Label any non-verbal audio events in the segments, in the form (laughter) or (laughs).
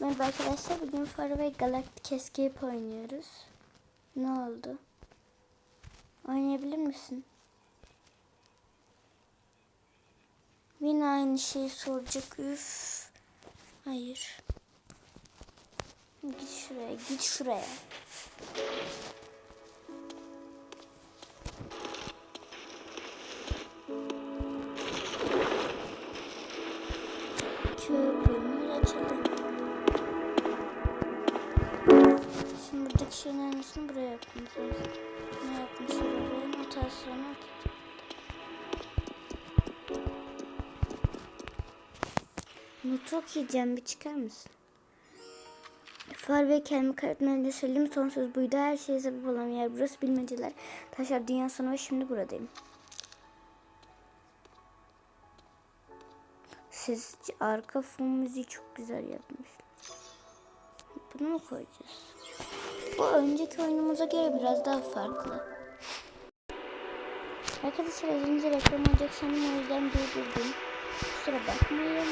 Merhaba arkadaşlar. Bugün ve Galactic Escape oynuyoruz. Ne oldu? Oynayabilir misin? Yine aynı şeyi soracak. Üf. Hayır. Git şuraya. Git şuraya. Şeyin aynısını buraya lazım. Ne yapmışlar oraya? Notasyonu okuyacağım. Notu okuyacağım. Bir çıkar mısın? Far ve kelime kaybetmeden söylediğim son söz buydu. Her şeye sebep olan yer burası. Bilmeceler, taşlar, dünya sonu ve şimdi buradayım. Ses arka fon müziği çok güzel yapmışlar. Bunu mu koyacağız? Bu önceki oyunumuza göre biraz daha farklı. Arkadaşlar az önce reklam olacak sanırım o yüzden durdurdum. Kusura bakmayın.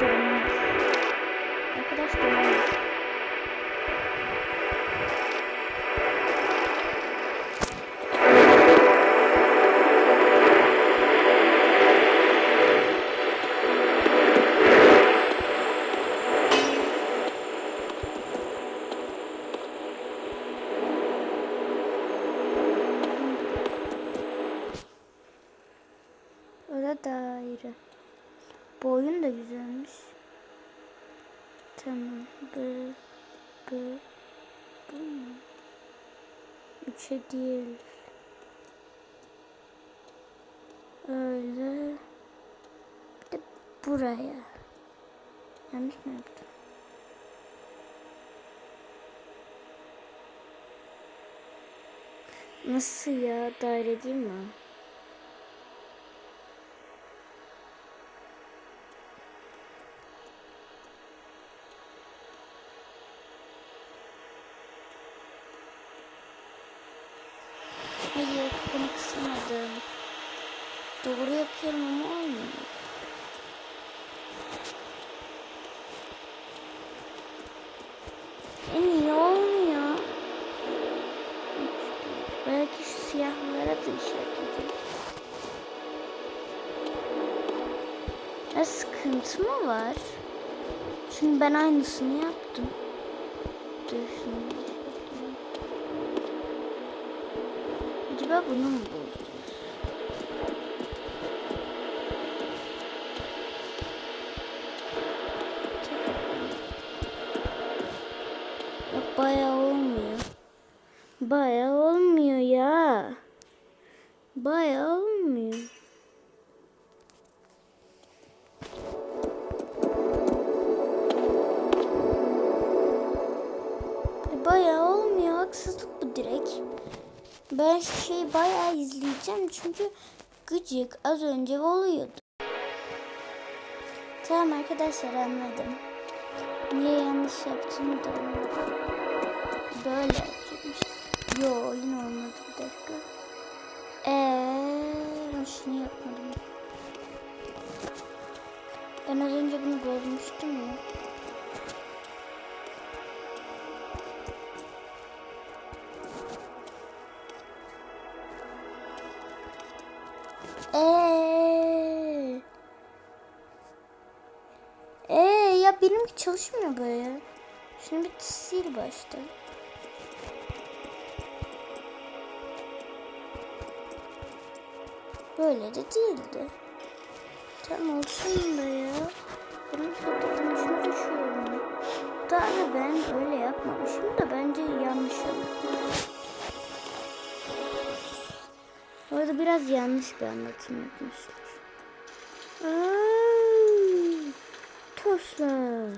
Donuk. Arkadaş donuk. Daire. Bu oyun da güzelmiş. Tamam. Bu, bu, bu mu? Üçe değil. Öyle. Bir de buraya. Yanlış mı yaptım? Nasıl ya? Daire değil mi? Bunu kısmadım. Doğru yapıyorum ama olmuyor. E niye olmuyor? Belki şu siyahlara da işaretleyeceğiz. Ya sıkıntı mı var? Çünkü ben aynısını yaptım. Dur şunu bir işaretleyeyim. Acaba bunu mu bozacağız? Yok bayağı olmuyor. Bayağı olmuyor ya. Bayağı Ben şu şeyi bayağı izleyeceğim çünkü gıcık az önce oluyordu. Tamam arkadaşlar anladım. Niye yanlış yaptığımı da anladım. Böyle yapacakmış. Yo yine olmadı bir dakika. Eee şunu yapmadım. Ben az önce bunu bozmuştum ya. Eee. Eee ya benimki çalışmıyor böyle. Şunu bir sil başta. Böyle de değildi. Tam olsun da ya. Benim zaten şunu düşüyorum. Daha da ben öyle yapmamışım da bence Biraz yanlış bir anlatım yapmışlar. Ay, toşlar.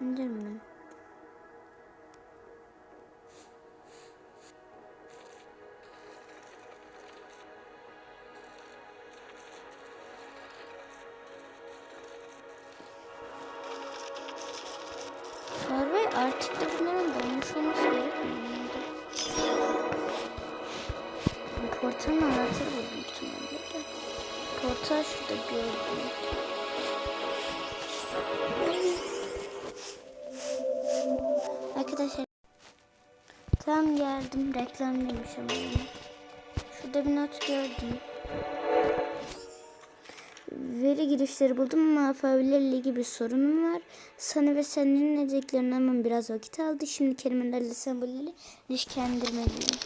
İndir mi? Harvey artık da bunların Portanın anahtarı bu büyük. Portal şurada gördüm. Arkadaşlar tam geldim reklamlıymış ama yine. Şurada bir not gördüm. Veri girişleri buldum ama alfabelerle ilgili bir sorunum var. Sana ve senin ne dediklerini hemen biraz vakit aldı. Şimdi kelimelerle sembolleri ilişkilendirmeliyim.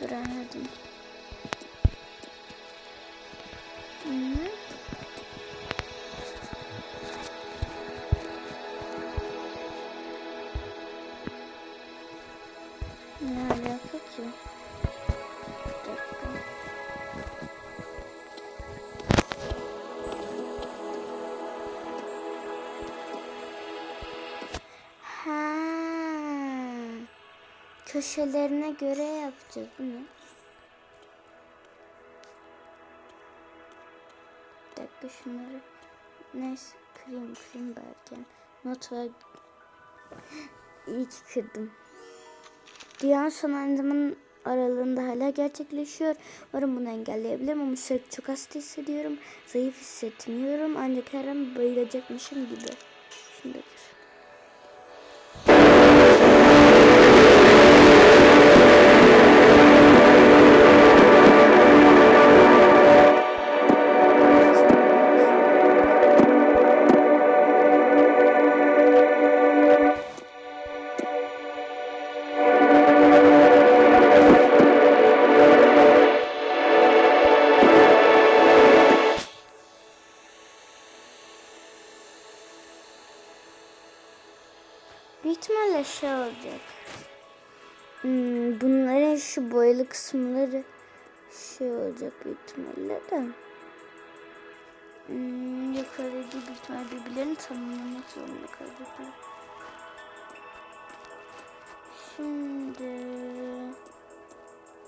Dur. Köşelerine göre yapacağız bunu. Bir dakika şunları neyse kırayım kırayım belki. Not var. (laughs) İyi ki kırdım. Dünyanın son anlamının aralığında hala gerçekleşiyor. Umarım bunu engelleyebilirim ama sürekli çok hasta hissediyorum. Zayıf hissetmiyorum ancak her an bayılacakmışım gibi. Şunu olacak büyük ihtimalle de. Hmm, yukarıda büyük ihtimalle birbirlerini tamamlamak zorunda kalacaklar. Şimdi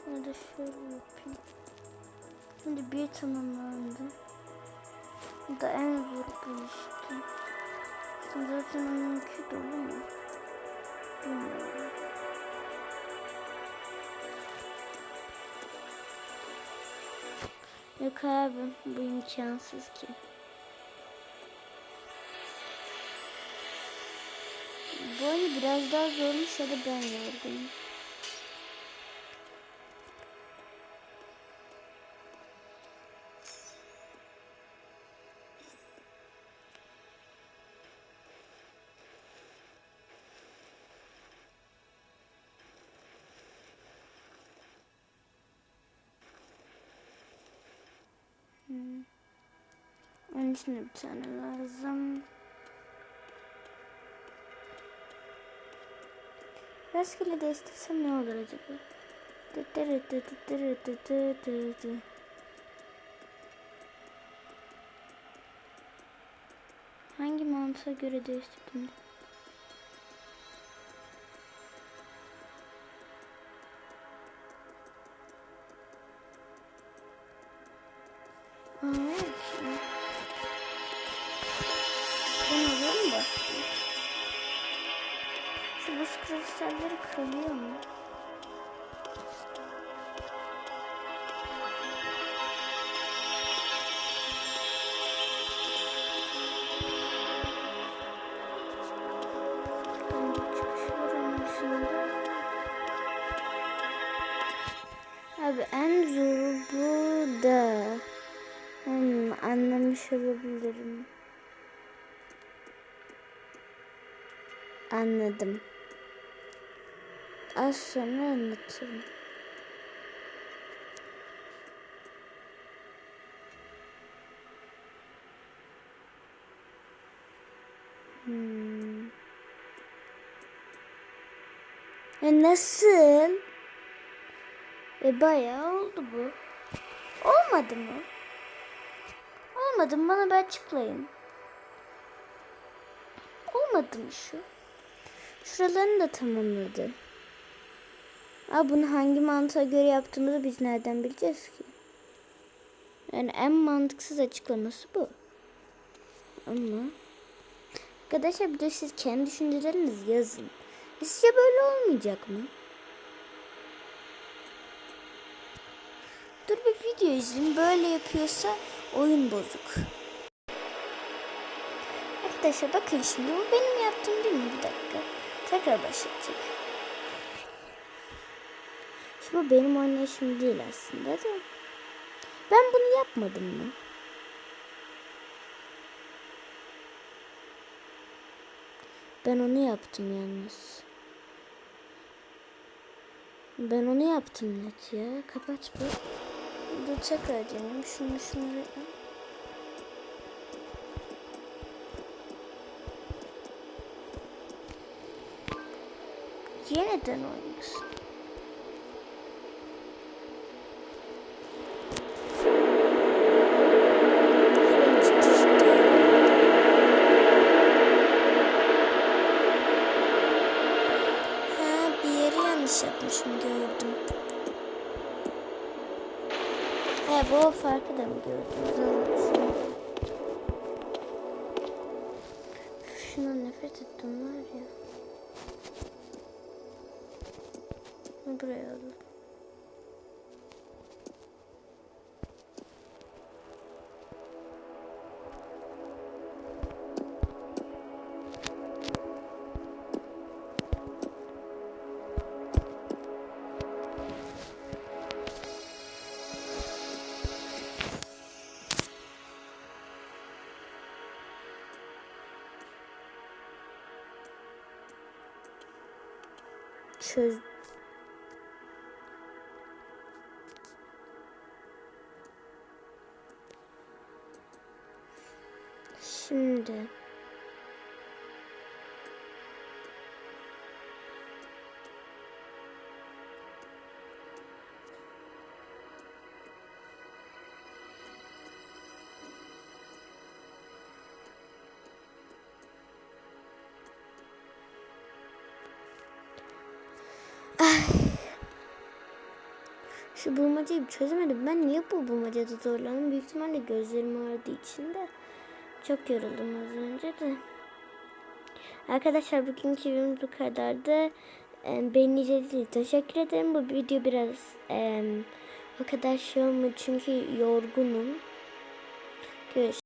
ya da şöyle yapayım. Şimdi bir tamamlandı. Bu da en zor bu işte. Şimdi zaten onunki dolu mu? Bilmiyorum. Yok abi bu imkansız ki. Bu oyun biraz daha zormuş ya da ben yorgunum. Onun için de bir tane lazım. Rastgele değiştirsem ne olur acaba? Hangi mantığa göre değiştirdim? Buz kristalleri kırılıyor mu? Abi en zoru burada. Hmm, anlamış olabilirim. Anladım. Az sonra anlatırım. Hmm. E nasıl? E bayağı oldu bu. Olmadı mı? Olmadı mı? Bana bir açıklayın. Olmadı mı şu? Şuralarını da tamamladı. Aa, bunu hangi mantığa göre yaptığımızı biz nereden bileceğiz ki? Yani en mantıksız açıklaması bu. Ama arkadaşlar bir de siz kendi düşüncelerinizi yazın. Sizce böyle olmayacak mı? Dur bir video izleyeyim. Böyle yapıyorsa oyun bozuk. Arkadaşlar bakın şimdi bu benim yaptığım değil mi? Bir dakika. Tekrar başlatacak. Bu benim oynayışım değil aslında da. Ben bunu yapmadım mı? Ben onu yaptım yalnız. Ben onu yaptım net ya. Kapat bu. Dur tekrar deneyim. Şunu şunu. Yeniden oynasın. He bu farkı da mı gördünüz? Anlarsın. Şuna nefret ettim var ya. Bunu Buraya alalım. Çöz. Şimdi. Şu bulmacayı çözemedim. Ben niye bu bulmacada zorlandım? Büyük ihtimalle gözlerim ağrıdığı için de çok yoruldum az önce de. Arkadaşlar bugünkü videomuz bu kadardı. Beni izlediğiniz için teşekkür ederim. Bu video biraz em, o kadar şey olmadı çünkü yorgunum. Görüşürüz.